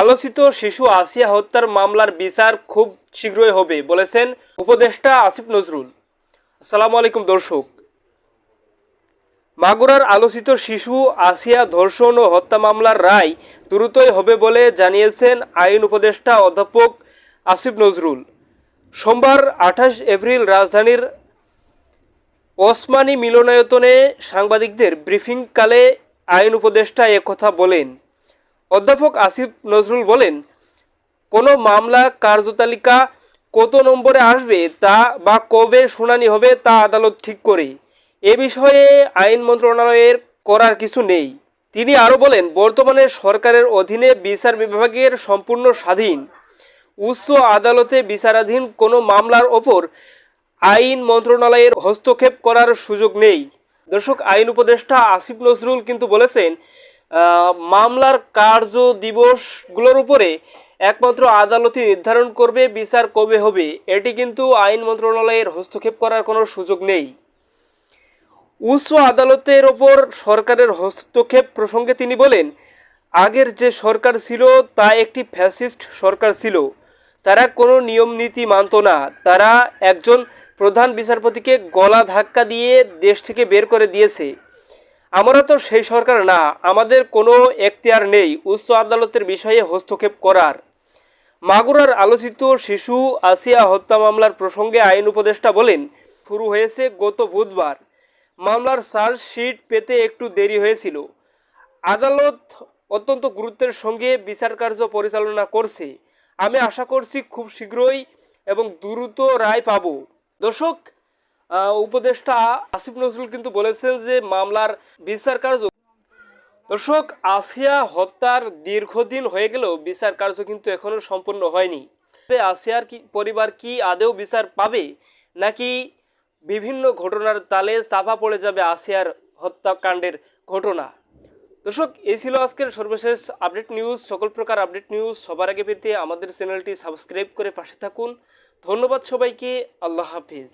আলোচিত শিশু আসিয়া হত্যার মামলার বিচার খুব শীঘ্রই হবে, বলেছেন উপদেষ্টা আসিফ নজরুল। আসসালামু আলাইকুম, দর্শক। মাগুরার আলোচিত শিশু আসিয়া ধর্ষণ ও হত্যা মামলার রায় দ্রুতই হবে বলে জানিয়েছেন আইন উপদেষ্টা অধ্যাপক আসিফ নজরুল। সোমবার আঠাশ এপ্রিল রাজধানীর ওসমানী মিলনায়তনে সাংবাদিকদের ব্রিফিংকালে আইন উপদেষ্টা কথা বলেন অধ্যাপক আসিফ নজরুল বলেন, কোনো মামলা কার্যতালিকা কত নম্বরে আসবে তা বা কবে শুনানি হবে তা আদালত ঠিক করে এ বিষয়ে আইন মন্ত্রণালয়ের করার কিছু নেই। তিনি আরও বলেন, বর্তমানে সরকারের অধীনে বিচার বিভাগের সম্পূর্ণ স্বাধীন। উচ্চ আদালতে বিচারাধীন কোনো মামলার ওপর আইন মন্ত্রণালয়ের হস্তক্ষেপ করার সুযোগ নেই। দর্শক, আইন উপদেষ্টা আসিফ নজরুল কিন্তু বলেছেন মামলার কার্য দিবসগুলোর উপরে একমাত্র আদালতই নির্ধারণ করবে, বিচার কবে হবে, এটি কিন্তু আইন মন্ত্রণালয়ের হস্তক্ষেপ করার কোনো সুযোগ নেই। উচ্চ আদালতের ওপর সরকারের হস্তক্ষেপ প্রসঙ্গে তিনি বলেন, আগের যে সরকার ছিল তা একটি ফ্যাসিস্ট সরকার ছিল। তারা কোনো নিয়ম নীতি মানত না। তারা একজন প্রধান বিচারপতিকে গলা ধাক্কা দিয়ে দেশ থেকে বের করে দিয়েছে। আমরা তো সেই সরকার না, আমাদের কোনো এখতিয়ার নেই উচ্চ আদালতের বিষয়ে হস্তক্ষেপ করার। মাগুরার আলোচিত শিশু আসিয়া হত্যা মামলার প্রসঙ্গে আইন উপদেষ্টা বলেন, শুরু হয়েছে গত বুধবার। মামলার চার্জশিট পেতে একটু দেরি হয়েছিল। আদালত অত্যন্ত গুরুত্বের সঙ্গে বিচার কার্য পরিচালনা করছে। আমি আশা করছি খুব শীঘ্রই এবং দ্রুত রায় পাবো। দর্শক উপদেষ্টা আসিফ নজরুল কিন্তু বলেছেন যে মামলার বিচার কার্য দর্শক, আসিয়া হত্যার দীর্ঘদিন হয়ে গেলেও বিচার কার্য কিন্তু এখনও সম্পূর্ণ হয়নি। আসিয়ার কি পরিবার কি আদেও বিচার পাবে? নাকি বিভিন্ন ঘটনার তালে চাপা পড়ে যাবে আসিয়ার হত্যাকাণ্ডের ঘটনা? দর্শক, এই ছিল আজকের সর্বশেষ আপডেট নিউজ। সকল প্রকার আপডেট নিউজ সবার আগে পেতে আমাদের চ্যানেলটি সাবস্ক্রাইব করে পাশে থাকুন। ধন্যবাদ সবাইকে। আল্লাহ হাফিজ।